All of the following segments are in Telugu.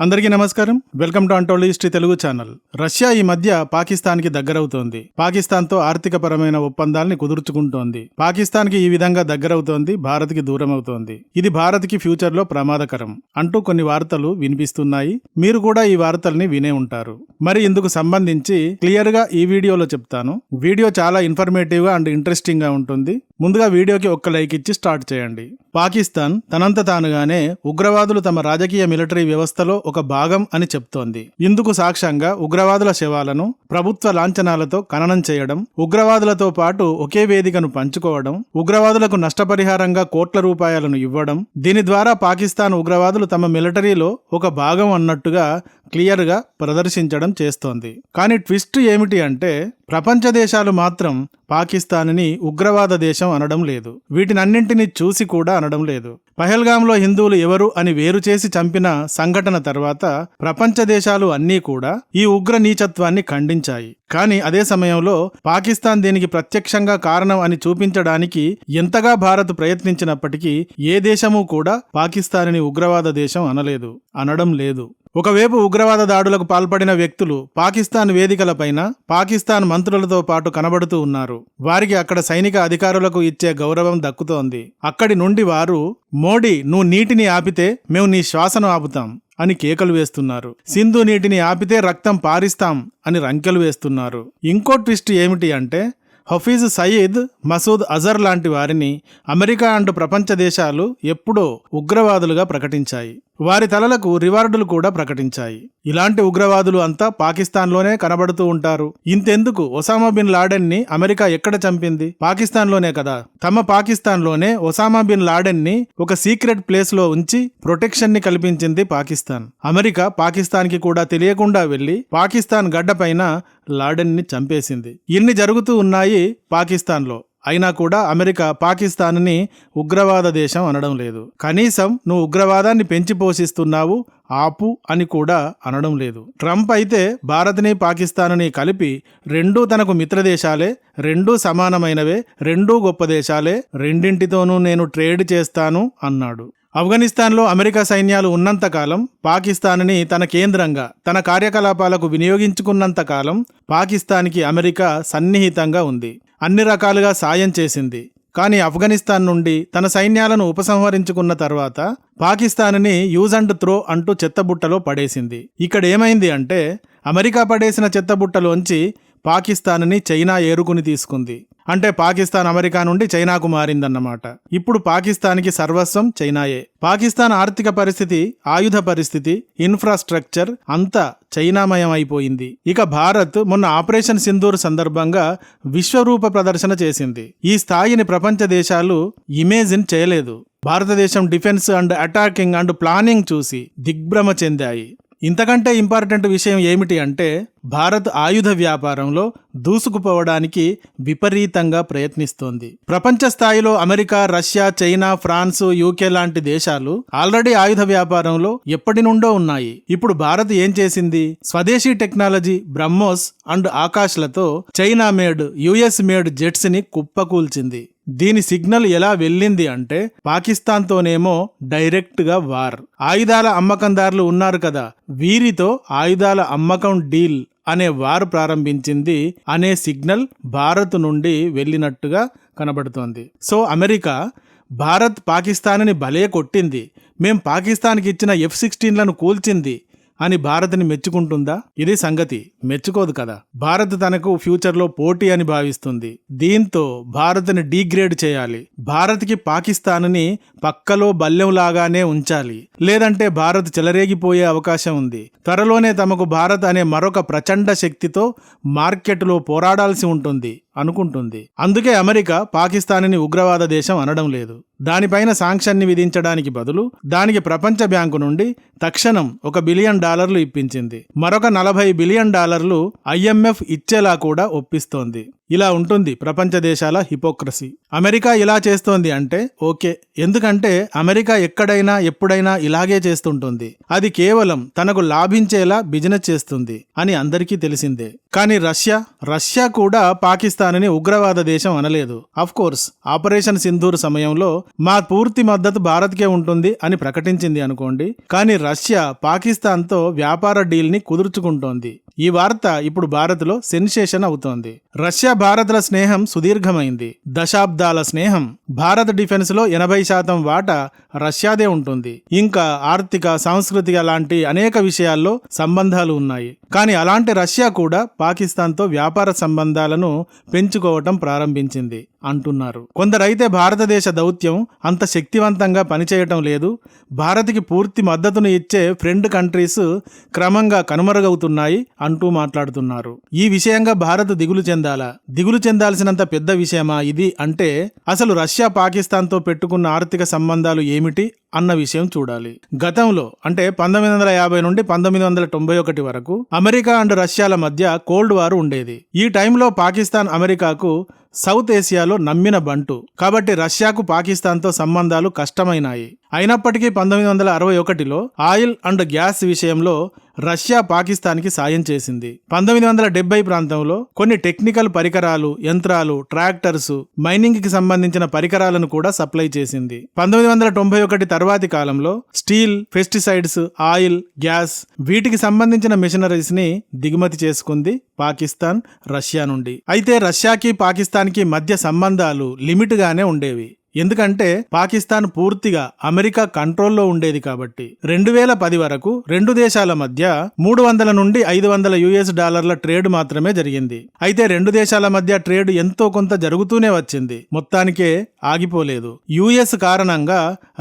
అందరికీ నమస్కారం. వెల్కమ్ టు అంటోళ్ళు హిస్టరీ తెలుగు ఛానల్. రష్యా ఈ మధ్య పాకిస్తాన్కి దగ్గరవుతోంది. పాకిస్తాన్తో ఆర్థిక పరమైన ఒప్పందాల్ని కుదుర్చుకుంటోంది. పాకిస్తాన్కి ఈ విధంగా దగ్గరవుతోంది భారత్కి దూరం అవుతోంది ఇది భారత్కి ఫ్యూచర్లో ప్రమాదకరం. అంటూ కొన్ని వార్తలు వినిపిస్తున్నాయి. మీరు కూడా ఈ వార్తల్ని వినే ఉంటారు. మరి ఇందుకు సంబంధించి క్లియర్గా ఈ వీడియోలో చెప్తాను. వీడియో చాలా ఇన్ఫర్మేటివ్గా అండ్ ఇంట్రెస్టింగ్గా ఉంటుంది. ముందుగా వీడియోకి ఒక్క లైక్ ఇచ్చి స్టార్ట్ చేయండి. పాకిస్తాన్ తనంత తానుగానే ఉగ్రవాదులు తమ రాజకీయ మిలిటరీ వ్యవస్థలో ఒక భాగం అని చెప్తోంది. ఇందుకు సాక్ష్యంగా ఉగ్రవాదుల శవాలను ప్రభుత్వ లాంఛనాలతో ఖననం చేయడం ఉగ్రవాదులతో పాటు ఒకే వేదికను పంచుకోవడం ఉగ్రవాదులకు నష్టపరిహారంగా కోట్ల రూపాయలను ఇవ్వడం దీని ద్వారా పాకిస్తాన్ ఉగ్రవాదులు తమ మిలిటరీలో ఒక భాగం అన్నట్టుగా క్లియర్గా ప్రదర్శించడం చేస్తోంది. కానీ ట్విస్ట్ ఏమిటి అంటే ప్రపంచ దేశాలు మాత్రం పాకిస్తాన్ని ఉగ్రవాద దేశం అనడం లేదు. వీటినన్నింటినీ చూసి కూడా అనడం లేదు. పహల్గాంలో హిందువులు ఎవరు అని వేరు చేసి చంపిన సంఘటన తర్వాత ప్రపంచ దేశాలు అన్నీ కూడా ఈ ఉగ్ర నీచత్వాన్ని ఖండించాయి. కానీ అదే సమయంలో పాకిస్తాన్ దీనికి ప్రత్యక్షంగా కారణం అని చూపించడానికి ఎంతగా భారత్ ప్రయత్నించినప్పటికీ ఏ దేశమూ కూడా పాకిస్తాన్ని ఉగ్రవాద దేశం అనలేదు అనడం లేదు. ఒకవైపు ఉగ్రవాద దాడులకు పాల్పడిన వ్యక్తులు పాకిస్తాన్ వేదికలపైన పాకిస్తాన్ మంత్రులతో పాటు కనబడుతూ ఉన్నారు. వారికి అక్కడ సైనిక అధికారులకు ఇచ్చే గౌరవం దక్కుతోంది. అక్కడి నుండి వారు మోడీ నువ్వు నీటిని ఆపితే మేము నీ శ్వాసను ఆపుతాం అని కేకలు వేస్తున్నారు. సింధు నీటిని ఆపితే రక్తం పారిస్తాం అని రంకెలు వేస్తున్నారు. ఇంకో ట్విస్ట్ ఏమిటి అంటే హఫీజ్ సయీద్ మసూద్ అజర్ లాంటి వారిని అమెరికా అంటూ ప్రపంచ దేశాలు ఎప్పుడో ఉగ్రవాదులుగా ప్రకటించాయి. వారి తలలకు రివార్డులు కూడా ప్రకటించాయి. ఇలాంటి ఉగ్రవాదులు అంతా పాకిస్తాన్లోనే కనబడుతూ ఉంటారు. ఇంతెందుకు ఒసామా బిన్ లాడెన్ని అమెరికా ఎక్కడ చంపింది? పాకిస్తాన్లోనే కదా. తమ పాకిస్తాన్లోనే ఒసామా బిన్ లాడెన్ని ఒక సీక్రెట్ ప్లేస్లో ఉంచి ప్రొటెక్షన్ని కల్పించింది పాకిస్తాన్. అమెరికా పాకిస్తాన్కి కూడా తెలియకుండా వెళ్ళి పాకిస్తాన్ గడ్డపైన లాడెన్ని చంపేసింది. ఇన్ని జరుగుతూ ఉన్నాయి పాకిస్తాన్లో. అయినా కూడా అమెరికా పాకిస్తాన్ని ఉగ్రవాద దేశం అనడం లేదు. కనీసం నువ్వు ఉగ్రవాదాన్ని పెంచి పోషిస్తున్నావు ఆపు అని కూడా అనడం లేదు. ట్రంప్ అయితే భారత్ని పాకిస్తాన్ని కలిపి రెండూ తనకు మిత్రదేశాలే రెండూ సమానమైనవే రెండూ గొప్ప దేశాలే రెండింటితోనూ నేను ట్రేడ్ చేస్తాను అన్నాడు. ఆఫ్ఘనిస్తాన్లో అమెరికా సైన్యాలు ఉన్నంతకాలం పాకిస్తాన్ని తన కేంద్రంగా తన కార్యకలాపాలకు వినియోగించుకున్నంతకాలం పాకిస్తాన్కి అమెరికా సన్నిహితంగా ఉంది. అన్ని రకాలుగా సాయం చేసింది. కానీ ఆఫ్ఘనిస్తాన్ నుండి తన సైన్యాలను ఉపసంహరించుకున్న తర్వాత పాకిస్తాన్ని యూజ్ అండ్ త్రో అంటూ చెత్తబుట్టలో పడేసింది. ఇక్కడ ఏమైంది అంటే అమెరికా పడేసిన చెత్తబుట్టలోంచి పాకిస్తాన్ని చైనా ఏరుకుని తీసుకుంది. అంటే పాకిస్తాన్ అమెరికా నుండి చైనాకు మారిందన్నమాట. ఇప్పుడు పాకిస్తాన్కి సర్వస్వం చైనాయే. పాకిస్తాన్ ఆర్థిక పరిస్థితి ఆయుధ పరిస్థితి ఇన్ఫ్రాస్ట్రక్చర్ అంతా చైనామయం అయిపోయింది. ఇక భారత్ మొన్న ఆపరేషన్ సింధూర్ సందర్భంగా విశ్వరూప ప్రదర్శన చేసింది. ఈ స్థాయిని ప్రపంచ దేశాలు ఇమేజిన్ చేయలేదు. భారతదేశం defence and attacking and planning చూసి దిగ్భ్రమ చెందాయి. ఇంతకంటే ఇంపార్టెంట్ విషయం ఏమిటి అంటే భారత్ ఆయుధ వ్యాపారంలో దూసుకుపోవడానికి విపరీతంగా ప్రయత్నిస్తోంది. ప్రపంచ స్థాయిలో America Russia China France UK లాంటి దేశాలు ఆల్రెడీ ఆయుధ వ్యాపారంలో ఎప్పటి నుండో ఉన్నాయి. ఇప్పుడు భారత్ ఏం చేసింది? స్వదేశీ టెక్నాలజీ బ్రహ్మోస్ అండ్ ఆకాశ్లతో చైనా మేడ్ యుఎస్ మేడ్ జెట్స్ని కుప్పకూల్చింది. దీని సిగ్నల్ ఎలా వెళ్ళింది అంటే పాకిస్తాన్తోనేమో డైరెక్ట్గా వార్. ఆయుధాల అమ్మకందారులు ఉన్నారు కదా వీరితో ఆయుధాల అమ్మకం డీల్ అనే వారు ప్రారంభించింది అనే సిగ్నల్ భారత్ నుండి వెళ్ళినట్టుగా కనబడుతోంది. సో అమెరికా భారత్ పాకిస్తాన్ని భలే కొట్టింది. మేం పాకిస్తాన్కి ఇచ్చిన ఎఫ్ సిక్స్టీన్లను కూల్చింది. అని భారత్ని మెచ్చుకుంటుందా? ఇది సంగతి. మెచ్చుకోదు కదా. భారత్ తనకు ఫ్యూచర్లో పోటీ అని భావిస్తుంది. దీంతో భారత్ని డీగ్రేడ్ చేయాలి. భారత్కి పాకిస్తాన్ని పక్కలో బల్యంలాగానే ఉంచాలి. లేదంటే భారత్ చెలరేగిపోయే అవకాశం ఉంది. త్వరలోనే తమకు భారత్ అనే మరొక ప్రచండ శక్తితో మార్కెట్లో పోరాడాల్సి ఉంటుంది. అనుకుంటుంది. అందుకే అమెరికా పాకిస్తాన్ని ఉగ్రవాద దేశం అనడం లేదు. దానిపైన సాంక్షన్ని విధించడానికి బదులు దానికి ప్రపంచ బ్యాంకు నుండి తక్షణం ఒక బిలియన్ డాలర్లు ఇప్పించింది. మరొక నలభై బిలియన్ డాలర్లు ఐఎంఎఫ్ ఇచ్చేలా కూడా ఒప్పిస్తోంది. ఇలా ఉంటుంది ప్రపంచ దేశాల హిపోక్రసీ. అమెరికా ఇలా చేస్తోంది అంటే ఓకే. ఎందుకంటే అమెరికా ఎక్కడైనా ఎప్పుడైనా ఇలాగే చేస్తుంటుంది. అది కేవలం తనకు లాభించేలా బిజినెస్ చేస్తుంది అని అందరికీ తెలిసిందే. కానీ రష్యా రష్యా కూడా పాకిస్తాన్ని ఉగ్రవాద దేశం అనలేదు. అఫ్ కోర్స్ ఆపరేషన్ సింధూర్ సమయంలో మా పూర్తి మద్దతు భారత్కే ఉంటుంది అని ప్రకటించింది అనుకోండి. కానీ రష్యా పాకిస్తాన్తో వ్యాపార డీల్ని కుదుర్చుకుంటోంది. ఈ వార్త ఇప్పుడు భారత్లో సెన్సేషన్ అవుతోంది. రష్యా భారత్ల స్నేహం సుదీర్ఘమైంది. దశాబ్దాల స్నేహం భారత డిఫెన్స్లో ఎనభై శాతం వాటా రష్యాదే ఉంటుంది. ఇంకా ఆర్థిక సాంస్కృతిక లాంటి అనేక విషయాల్లో సంబంధాలు ఉన్నాయి. కానీ అలాంటి రష్యా కూడా పాకిస్తాన్తో వ్యాపార సంబంధాలను పెంచుకోవటం ప్రారంభించింది. అంటున్నారు. కొందరైతే భారతదేశ దౌత్యం అంత శక్తివంతంగా పనిచేయటం లేదు. భారత్కి పూర్తి మద్దతును ఇచ్చే ఫ్రెండ్ కంట్రీస్ క్రమంగా కనుమరుగవుతున్నాయి అంటూ మాట్లాడుతున్నారు. ఈ విషయంగా భారత్ దిగులు చెందాలా? దిగులు చెందాల్సినంత పెద్ద విషయమా ఇది? అంటే అసలు రష్యా పాకిస్తాన్తో పెట్టుకున్న ఆర్థిక సంబంధాలు ఏమిటి? అన్న విషయం చూడాలి. గతంలో అంటే పంతొమ్మిది వందల యాభై నుండి పంతొమ్మిది వందల తొంభై ఒకటి వరకు అమెరికా అండ్ రష్యాల మధ్య కోల్డ్ వార్ ఉండేది. ఈ టైంలో పాకిస్తాన్ అమెరికాకు సౌత్ ఏసియాలో నమ్మిన బంటు. కాబట్టి రష్యాకు పాకిస్తాన్తో సంబంధాలు కష్టమైనాయి. అయినప్పటికీ పంతొమ్మిది వందల అరవై ఒకటిలో ఆయిల్ అండ్ గ్యాస్ విషయంలో రష్యా పాకిస్తాన్కి సాయం చేసింది. పంతొమ్మిది వందల డెబ్బై ప్రాంతంలో కొన్ని టెక్నికల్ పరికరాలు యంత్రాలు ట్రాక్టర్స్ మైనింగ్కి సంబంధించిన పరికరాలను కూడా సప్లై చేసింది. పంతొమ్మిది వందల తొంభై ఒకటి తర్వాతి కాలంలో స్టీల్ పెస్టిసైడ్స్ ఆయిల్ గ్యాస్ వీటికి సంబంధించిన మిషనరీస్ని దిగుమతి చేసుకుంది పాకిస్తాన్ రష్యా నుండి. అయితే రష్యాకి పాకిస్తాన్కి మధ్య సంబంధాలు లిమిట్ గానే ఉండేవి. ఎందుకంటే పాకిస్తాన్ పూర్తిగా అమెరికా కంట్రోల్లో ఉండేది కాబట్టి రెండు వేల పది వరకు రెండు దేశాల మధ్య మూడు వందల నుండి ఐదు వందల యుఎస్ డాలర్ల ట్రేడ్ మాత్రమే జరిగింది. అయితే రెండు దేశాల మధ్య ట్రేడ్ ఎంతో కొంత జరుగుతూనే వచ్చింది. మొత్తానికే ఆగిపోలేదు. యుఎస్ కారణంగా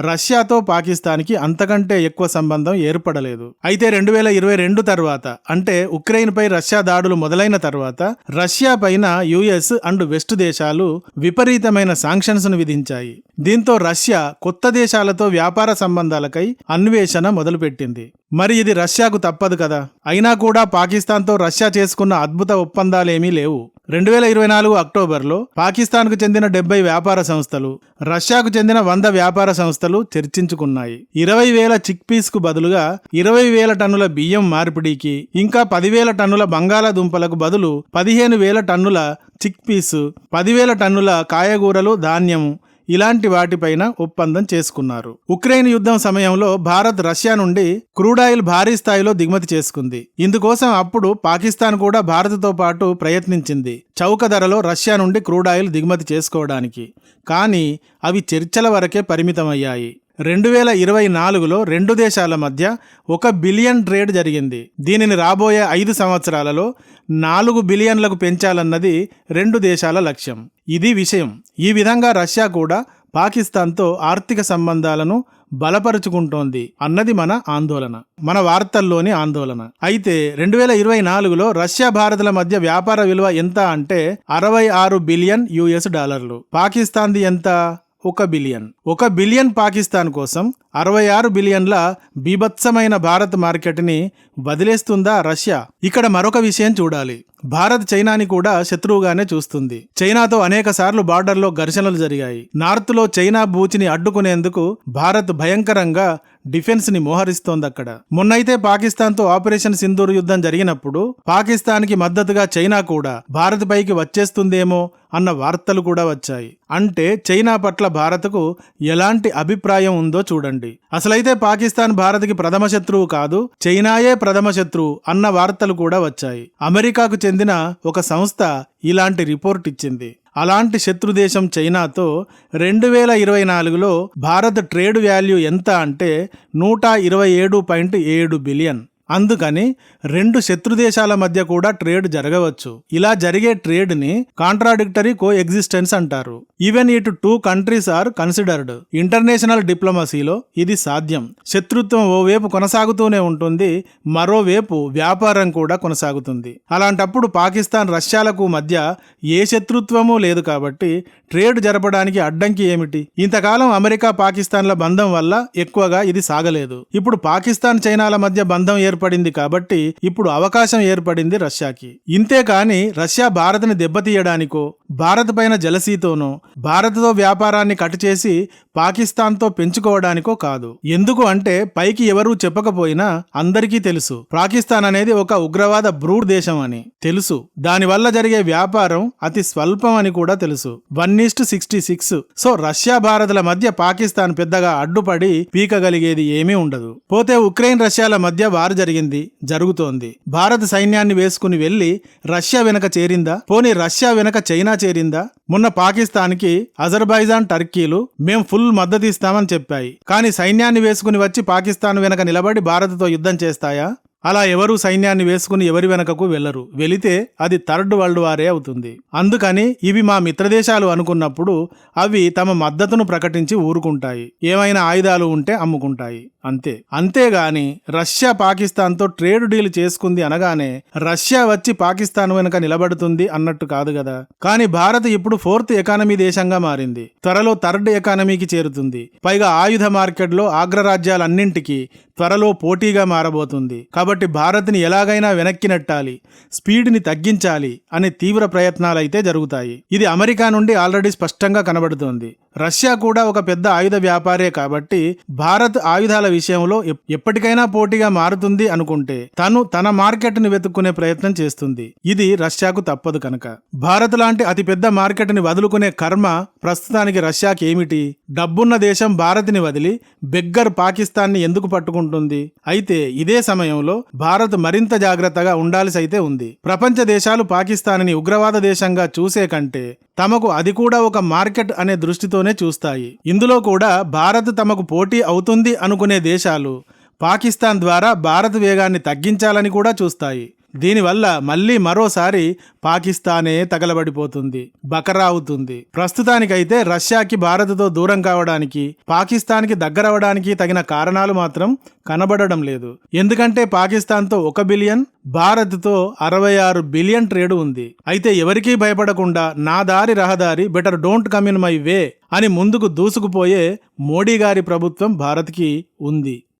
రష్యాతో పాకిస్తాన్కి అంతకంటే ఎక్కువ సంబంధం ఏర్పడలేదు. అయితే రెండు వేల ఇరవై రెండు తర్వాత అంటే ఉక్రెయిన్ పై రష్యా దాడులు మొదలైన తర్వాత రష్యా పైన యుఎస్ అండ్ వెస్ట్ దేశాలు విపరీతమైన శాంక్షన్స్ను విధించాయి. దీంతో రష్యా కొత్త దేశాలతో వ్యాపార సంబంధాలకై అన్వేషణ మొదలుపెట్టింది. మరి ఇది రష్యాకు తప్పదు కదా? అయినా కూడా పాకిస్తాన్తో రష్యా చేసుకున్న అద్భుత ఒప్పందాలేమీ లేవు. రెండు వేల ఇరవై నాలుగు అక్టోబర్లో పాకిస్తాన్కు చెందిన డెబ్బై వ్యాపార సంస్థలు రష్యాకు చెందిన వంద వ్యాపార సంస్థలు చర్చించుకున్నాయి. ఇరవై వేల చిక్ బదులుగా ఇరవై వేల టన్నుల బియ్యం మార్పిడికి ఇంకా పదివేల టన్నుల బంగాళాదుంపలకు బదులు పదిహేను వేల టన్నుల చిక్ పీస్ పదివేల టన్నుల కాయగూరలు ధాన్యం ఇలాంటి వాటిపైన ఒప్పందం చేసుకున్నారు. ఉక్రెయిన్ యుద్ధం సమయంలో భారత్ రష్యా నుండి క్రూడాయిల్ భారీ స్థాయిలో దిగుమతి చేసుకుంది. ఇందుకోసం అప్పుడు పాకిస్తాన్ కూడా భారత్తో పాటు ప్రయత్నించింది. చౌక ధరలో రష్యా నుండి క్రూడాయిల్ దిగుమతి చేసుకోవడానికి. కానీ అవి చర్చల వరకే పరిమితమయ్యాయి. రెండు వేల ఇరవై నాలుగులో రెండు దేశాల మధ్య ఒక బిలియన్ ట్రేడ్ జరిగింది. దీనిని రాబోయే ఐదు సంవత్సరాలలో నాలుగు బిలియన్లకు పెంచాలన్నది రెండు దేశాల లక్ష్యం. ఇది విషయం. ఈ విధంగా రష్యా కూడా పాకిస్తాన్తో ఆర్థిక సంబంధాలను బలపరుచుకుంటోంది అన్నది మన ఆందోళన మన వార్తల్లోని ఆందోళన. అయితే రెండు వేల ఇరవై నాలుగులో రష్యా భారత్ల మధ్య వ్యాపార విలువ ఎంత అంటే అరవై ఆరు బిలియన్ యుఎస్ డాలర్లు. పాకిస్తాన్ది ఎంత? ఒక బిలియన్. ఒక బిలియన్ పాకిస్తాన్ కోసం అరవై ఆరు బిలియన్ల బీభత్సమైన భారత్ మార్కెట్ని వదిలేస్తుందా రష్యా? ఇక్కడ మరొక విషయం చూడాలి. భారత్ చైనాని కూడా శత్రువుగానే చూస్తుంది. చైనాతో అనేక సార్లు బార్డర్లో ఘర్షణలు జరిగాయి. నార్త్లో చైనా బూచిని అడ్డుకునేందుకు భారత్ భయంకరంగా డిఫెన్స్ని మోహరిస్తోంది అక్కడ మొన్నైతే పాకిస్తాన్తో ఆపరేషన్ సింధూర్ యుద్ధం జరిగినప్పుడు పాకిస్తాన్కి మద్దతుగా చైనా కూడా భారత్ పైకి వచ్చేస్తుందేమో అన్న వార్తలు కూడా వచ్చాయి. అంటే చైనా పట్ల భారత్కు ఎలాంటి అభిప్రాయం ఉందో చూడండి. అసలైతే పాకిస్తాన్ భారత్కి ప్రథమ శత్రువు కాదు చైనాయే ప్రథమ శత్రువు అన్న వార్తలు కూడా వచ్చాయి. అమెరికాకు చెందిన ఒక సంస్థ ఇలాంటి రిపోర్ట్ ఇచ్చింది. అలాంటి శత్రుదేశం చైనాతో రెండు వేల ఇరవై నాలుగులో భారత్ ట్రేడ్ వాల్యూ ఎంత అంటే నూట ఇరవై ఏడు పాయింట్ ఏడు బిలియన్. అందుకని రెండు శత్రు దేశాల మధ్య కూడా ట్రేడ్ జరగవచ్చు. ఇలా జరిగే ట్రేడ్ని కాంట్రాడిక్టరీ కో ఎగ్జిస్టెన్స్ అంటారు. Even it two countries are considered. International డిప్లొమసీలో ఇది సాధ్యం. శత్రుత్వం ఓవైపు కొనసాగుతూనే ఉంటుంది మరోవైపు వ్యాపారం కూడా కొనసాగుతుంది. అలాంటప్పుడు పాకిస్తాన్ రష్యాలకు మధ్య ఏ శత్రుత్వమూ లేదు కాబట్టి ట్రేడ్ జరపడానికి అడ్డంకి ఏమిటి? ఇంతకాలం అమెరికా పాకిస్తాన్ల బంధం వల్ల ఎక్కువగా ఇది సాగలేదు. ఇప్పుడు పాకిస్తాన్ చైనాల మధ్య బంధం ఏర్పడింది కాబట్టి ఇప్పుడు అవకాశం ఏర్పడింది రష్యాకి. ఇంతే కాని రష్యా భారత్ని దెబ్బతీయడానికో భారత్ పైన జలసీతోనో భారత్తో వ్యాపారాన్ని కట్ చేసి పాకిస్తాన్తో పెంచుకోవడానికో కాదు. ఎందుకు అంటే పైకి ఎవరూ చెప్పకపోయినా అందరికీ తెలుసు. పాకిస్తాన్ అనేది ఒక ఉగ్రవాద బ్రూడ్ దేశం అని తెలుసు. దానివల్ల జరిగే వ్యాపారం అతి స్వల్పం అని కూడా తెలుసు. One east sixty six. So Russia భారత్ల మధ్య పాకిస్తాన్ పెద్దగా అడ్డుపడి పీకగలిగేది ఏమీ ఉండదు. పోతే ఉక్రెయిన్ రష్యాల మధ్య వారు జరిగింది జరుగుతోంది. భారత సైన్యాన్ని వేసుకుని వెళ్ళి రష్యా వెనక చేరిందా? పోనీ రష్యా వెనక చైనా చేరిందా? మొన్న పాకిస్తాన్కి అజర్బైజాన్ టర్కీలు మేం ఫుల్ మద్దతు ఇస్తామని చెప్పాయి. కానీ సైన్యాన్ని వేసుకుని వచ్చి పాకిస్తాన్ వెనక నిలబడి భారత్తో యుద్ధం చేస్తాయా? అలా ఎవరు సైన్యాన్ని వేసుకుని ఎవరి వెనకకు వెళ్ళరు వెళితే అది థర్డ్ వరల్డ్ వారే అవుతుంది. అందుకని ఇవి మా మిత్రదేశాలు అనుకున్నప్పుడు అవి తమ మద్దతును ప్రకటించి ఊరుకుంటాయి. ఏమైనా ఆయుధాలు ఉంటే అమ్ముకుంటాయి. అంతే. అంతేగాని రష్యా పాకిస్తాన్తో ట్రేడ్ డీల్ చేసుకుంది అనగానే రష్యా వచ్చి పాకిస్తాన్ వెనుక నిలబడుతుంది అన్నట్టు కాదు కదా కానీ భారత్ ఇప్పుడు ఫోర్త్ ఎకానమీ దేశంగా మారింది. త్వరలో థర్డ్ ఎకానమీకి చేరుతుంది. పైగా ఆయుధ మార్కెట్లో అగ్రరాజ్యాలన్నింటికి త్వరలో పోటీగా మారబోతుంది. కాబట్టి భారత్ని ఎలాగైనా వెనక్కి నెట్టాలి. స్పీడ్ని తగ్గించాలి అనే తీవ్ర ప్రయత్నాలైతే జరుగుతాయి. ఇది అమెరికా నుండి ఆల్రెడీ స్పష్టంగా కనబడుతోంది. రష్యా కూడా ఒక పెద్ద ఆయుధ వ్యాపారే కాబట్టి భారత్ ఆయుధాల విషయంలో ఎప్- ఎప్పటికైనా పోటీగా మారుతుంది అనుకుంటే తను తన మార్కెట్ని వెతుక్కునే ప్రయత్నం చేస్తుంది. ఇది రష్యాకు తప్పదు కనుక. భారత్ లాంటి అతిపెద్ద మార్కెట్ని వదులుకునే కర్మ ప్రస్తుతానికి రష్యాకి ఏమిటి డబ్బున్న దేశం భారత్ని వదిలి బెగ్గర్ పాకిస్తాన్ని ఎందుకు పట్టుకుంటుంది? ఉంటుంది. అయితే ఇదే సమయంలో భారత్ మరింత జాగ్రత్తగా ఉండాల్సి అయితే ఉంది. ప్రపంచ దేశాలు పాకిస్తాన్ని ఉగ్రవాద దేశంగా చూసే కంటే తమకు అది కూడా ఒక మార్కెట్ అనే దృష్టితోనే చూస్తాయి. ఇందులో కూడా భారత్ తమకు పోటీ అవుతుంది అనుకునే దేశాలు పాకిస్తాన్ ద్వారా భారత్ వేగాన్ని తగ్గించాలని కూడా చూస్తాయి. దీనివల్ల మళ్ళీ మరోసారి పాకిస్తానే తగలబడిపోతుంది బకరా అవుతుంది ప్రస్తుతానికైతే రష్యాకి భారత్తో దూరం కావడానికి పాకిస్తాన్కి దగ్గరవడానికి తగిన కారణాలు మాత్రం కనబడడం లేదు. ఎందుకంటే పాకిస్తాన్తో ఒక బిలియన్ భారత్తో అరవై ఆరు బిలియన్ ట్రేడ్ ఉంది. అయితే ఎవరికీ భయపడకుండా నా దారి రహదారి better don't come in my way అని ముందుకు దూసుకుపోయే మోడీ గారి ప్రభుత్వం భారత్కి ఉంది.